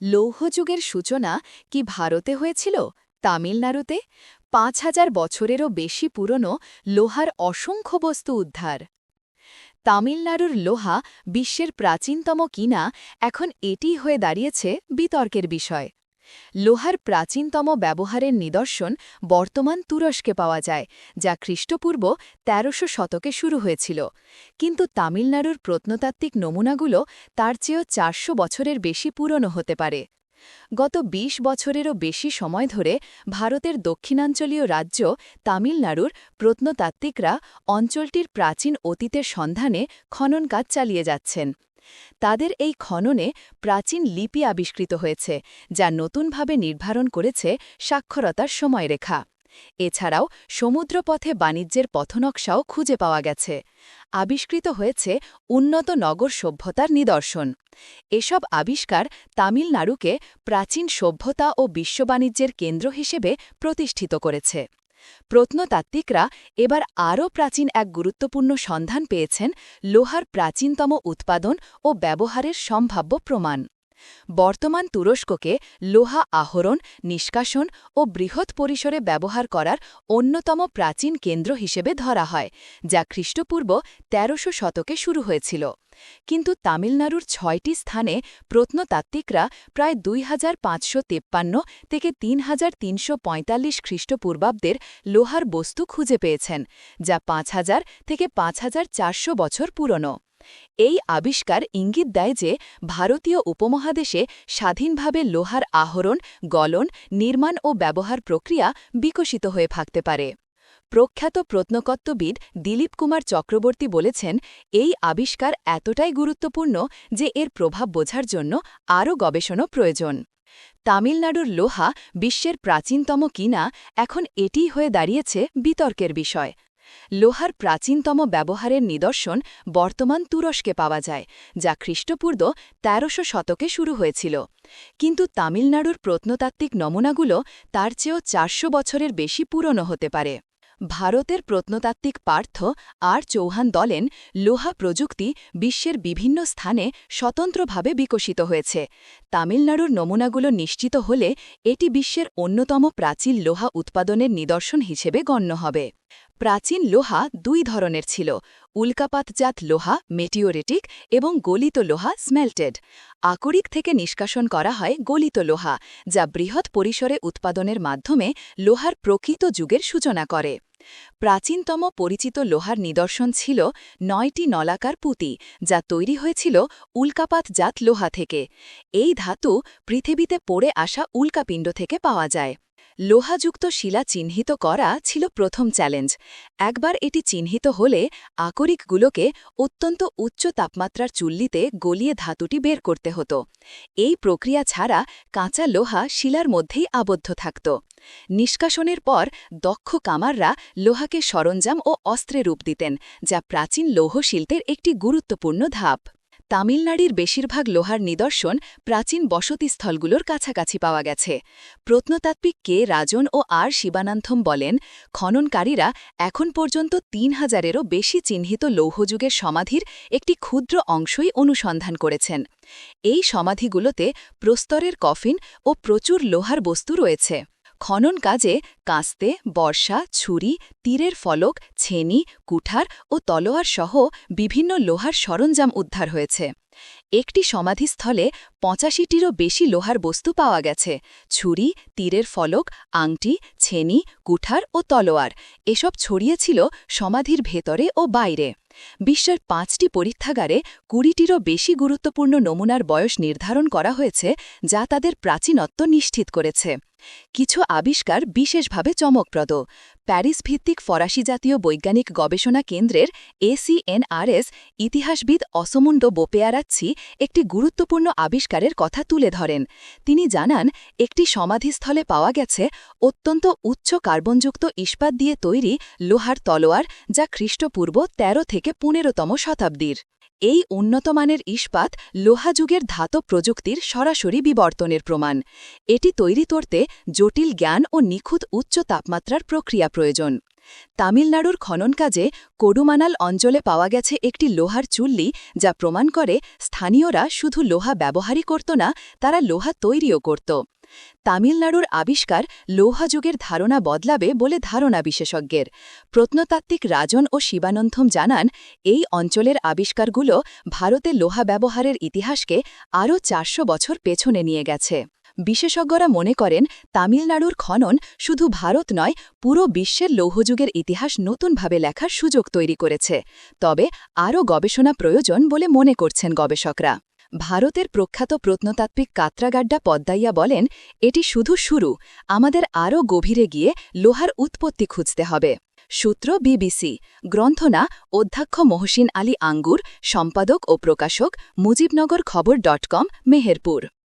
লৌহযুগের সূচনা কি ভারতে হয়েছিল, তামিলনাড়ুতে? পাঁচ হাজার বছরেরও বেশি পুরনো লোহার অসংখ্য বস্তু উদ্ধার। তামিলনাড়ুর লোহা বিশ্বের প্রাচীনতম কিনা এখন এটি হয়ে দাঁড়িয়েছে বিতর্কের বিষয়। লোহার প্রাচীনতম ব্যবহারের নিদর্শন বর্তমান তুরস্কে পাওয়া যায়, যা খ্রিস্টপূর্ব তেরোশো শতকে শুরু হয়েছিল। কিন্তু তামিলনাড়ুর প্রত্নতাত্ত্বিক নমুনাগুলো তার চেয়েও চারশো বছরের বেশি পুরনো হতে পারে। গত ২০ বছরেরও বেশি সময় ধরে ভারতের দক্ষিণাঞ্চলীয় রাজ্য তামিলনাড়ুর প্রত্নতাত্ত্বিকরা অঞ্চলটির প্রাচীন অতীতের সন্ধানে খনন কাজ চালিয়ে যাচ্ছেন। তাদের এই খননে প্রাচীন লিপি আবিষ্কৃত হয়েছে, যা নতুনভাবে নির্ধারণ করেছে সাক্ষরতার সময়রেখা। এছাড়াও সমুদ্রপথে বাণিজ্যের পথনকশাও খুঁজে পাওয়া গেছে। আবিষ্কৃত হয়েছে উন্নত নগর সভ্যতার নিদর্শন। এসব আবিষ্কার তামিলনাড়ুকে প্রাচীন সভ্যতা ও বিশ্ববাণিজ্যের কেন্দ্র হিসেবে প্রতিষ্ঠিত করেছে। প্রত্নতাত্ত্বিকরা এবার আরও প্রাচীন এক গুরুত্বপূর্ণ সন্ধান পেয়েছেন লোহার প্রাচীনতম উৎপাদন ও ব্যবহারের সম্ভাব্য প্রমাণ। বর্তমান তুরস্ককে লোহা আহরণ, নিষ্কাশন ও বৃহৎ পরিসরে ব্যবহার করার অন্যতম প্রাচীন কেন্দ্র হিসেবে ধরা হয়, যা খ্রিস্টপূর্ব তেরোশো শতকে শুরু হয়েছিল। কিন্তু তামিলনাড়ুর ছয়টি স্থানে প্রত্নতাত্ত্বিকরা প্রায় দুই হাজার পাঁচশো তেপ্পান্ন থেকে তিন হাজার তিনশো পঁয়তাল্লিশ খ্রিস্টপূর্বাব্দের লোহার বস্তু খুঁজে পেয়েছেন, যা পাঁচ হাজার থেকে পাঁচ হাজার চারশো বছর পুরনো। এই আবিষ্কার ইঙ্গিত দেয় যে ভারতীয় উপমহাদেশে স্বাধীনভাবে লোহার আহরণ, গলন, নির্মাণ ও ব্যবহার প্রক্রিয়া বিকশিত হয়ে থাকতে পারে। প্রখ্যাত প্রত্নকত্ত্ববিদ দিলীপ কুমার চক্রবর্তী বলেছেন, এই আবিষ্কার এতটাই গুরুত্বপূর্ণ যে এর প্রভাব বোঝার জন্য আরও গবেষণা প্রয়োজন। তামিলনাড়ুর লোহা বিশ্বের প্রাচীনতম কিনা এখন এটিই হয়ে দাঁড়িয়েছে বিতর্কের বিষয়। লোহার প্রাচীনতম ব্যবহারের নিদর্শন বর্তমান তুরস্কে পাওয়া যায়, যা খ্রিস্টপূর্ব তেরোশো শতকে শুরু হয়েছিল। কিন্তু তামিলনাড়ুর প্রত্নতাত্ত্বিক নমুনাগুলো তার চেয়েও চারশো বছরের বেশি পুরনো হতে পারে। ভারতের প্রত্নতাত্ত্বিক পার্থ আর চৌহান দলেন লোহা প্রযুক্তি বিশ্বের বিভিন্ন স্থানে স্বতন্ত্রভাবে বিকশিত হয়েছে। তামিলনাড়ুর নমুনাগুলো নিশ্চিত হলে এটি বিশ্বের অন্যতম প্রাচীন লোহা উৎপাদনের নিদর্শন হিসেবে গণ্য হবে। প্রাচীন লোহা দুই ধরনের ছিল, উল্কাপাতজাত লোহা মেটিওরেটিক এবং গলিত লোহা স্মেল্টেড আকরিক থেকে নিষ্কাশন করা হয় গলিত লোহা, যা বৃহৎ পরিসরে উৎপাদনের মাধ্যমে লোহার প্রকৃত যুগের সূচনা করে। প্রাচীনতম পরিচিত লোহার নিদর্শন ছিল নয়টি নলাকার পুঁতি, যা তৈরি হয়েছিল উল্কাপাতজাত লোহা থেকে। এই ধাতু পৃথিবীতে পড়ে আসা উল্কাপিণ্ড থেকে পাওয়া যায়। লোহাযুক্ত শিলা চিহ্নিত করা ছিল প্রথম চ্যালেঞ্জ। একবার এটি চিহ্নিত হলে, আকরিকগুলোকে অত্যন্ত উচ্চ তাপমাত্রার চুল্লিতে গলিয়ে ধাতুটি বের করতে হতো। এই প্রক্রিয়া ছাড়া কাঁচা লোহা শিলার মধ্যেই আবদ্ধ থাকত। নিষ্কাশনের পর দক্ষ কামাররা লোহাকে সরঞ্জাম ও অস্ত্রে রূপ দিতেন, যা প্রাচীন লৌহশিল্পের একটি গুরুত্বপূর্ণ ধাপ। তামিলনাড়ির বেশিরভাগ লোহার নিদর্শন প্রাচীন বসতিস্থলগুলোর কাছাকাছি পাওয়া গেছে। প্রত্নতাত্ত্বিক কে রাজন ও আর শিবানান্থম বলেন, খননকারীরা এখন পর্যন্ত তিন হাজারেরও বেশি চিহ্নিত লৌহযুগের সমাধির একটি ক্ষুদ্র অংশই অনুসন্ধান করেছেন। এই সমাধিগুলোতে প্রস্তরের কফিন ও প্রচুর লোহার বস্তু রয়েছে। খনন কাজে কাস্তে, বর্ষা, ছুরি, তীরের ফলক, ছেনি, কুঠার ও তলোয়ার সহ বিভিন্ন লোহার সরঞ্জাম উদ্ধার হয়েছে। একটি সমাধিস্থলে পঁচাশিটিরও বেশি লোহার বস্তু পাওয়া গেছে। ছুরি, তীরের ফলক, আংটি, ছেনি, কুঠার ও তলোয়ার এসব ছড়িয়েছিল সমাধির ভেতরে ও বাইরে। বিশ্বের পাঁচটি পরীক্ষাগারে কুড়িটিরও বেশি গুরুত্বপূর্ণ নমুনার বয়স নির্ধারণ করা হয়েছে, যা তাদের প্রাচীনত্ব নিশ্চিত করেছে। কিছু আবিষ্কার বিশেষভাবে চমকপ্রদ। প্যারিস ভিত্তিক ফরাসি জাতীয় বৈজ্ঞানিক গবেষণা কেন্দ্রের এসিএনআরএস ইতিহাসবিদ অসমুন্ড বোপেয়ারাচ্ছি একটি গুরুত্বপূর্ণ আবিষ্কারের কথা তুলে ধরেন। তিনি জানান, একটি সমাধিস্থলে পাওয়া গেছে অত্যন্ত উচ্চ কার্বনযুক্ত ইস্পাত দিয়ে তৈরি লোহার তলোয়ার যা খ্রিস্টপূর্ব ১৩ থেকে পনেরোতম শতাব্দীর। এই উন্নতমানের ইস্পাত লোহাযুগের ধাতব প্রযুক্তির সরাসরি বিবর্তনের প্রমাণ। এটি তৈরি করতে জটিল জ্ঞান ও নিখুঁত উচ্চ তাপমাত্রার প্রক্রিয়া প্রয়োজন। তামিলনাড়ুর খনন কাজে কোডুমানাল অঞ্চলে পাওয়া গেছে একটি লোহার চুল্লি, যা প্রমাণ করে স্থানীয়রা শুধু লোহা ব্যবহারই করত না, তারা লোহা তৈরিও করত। তামিলনাড়ুর আবিষ্কার লৌহা যুগের ধারণা বদলাবে বলে ধারণা বিশেষজ্ঞের। প্রত্নতাত্ত্বিক রাজন ও শিবানন্থম জানান, এই অঞ্চলের আবিষ্কারগুলো ভারতে লোহা ব্যবহারের ইতিহাসকে আরও চারশো বছর পেছনে নিয়ে গেছে। বিশেষজ্ঞরা মনে করেন, তামিলনাড়ুর খনন শুধু ভারত নয়, পুরো বিশ্বের লৌহযুগের ইতিহাস নতুনভাবে লেখার সুযোগ তৈরি করেছে। তবে আরও গবেষণা প্রয়োজন বলে মনে করছেন গবেষকরা। ভারতের প্রখ্যাত প্রত্নতাত্ত্বিক কাত্রাগাড্ডা পদ্মাইয়া বলেন, এটি শুধু শুরু, আমাদের আরও গভীরে গিয়ে লোহার উৎপত্তি খুঁজতে হবে। সূত্র বিবিসি, গ্রন্থনা, অধ্যক্ষ মহসিন আলী আঙ্গুর, সম্পাদক ও প্রকাশক মুজিবনগর খবর ডট কম, মেহেরপুর।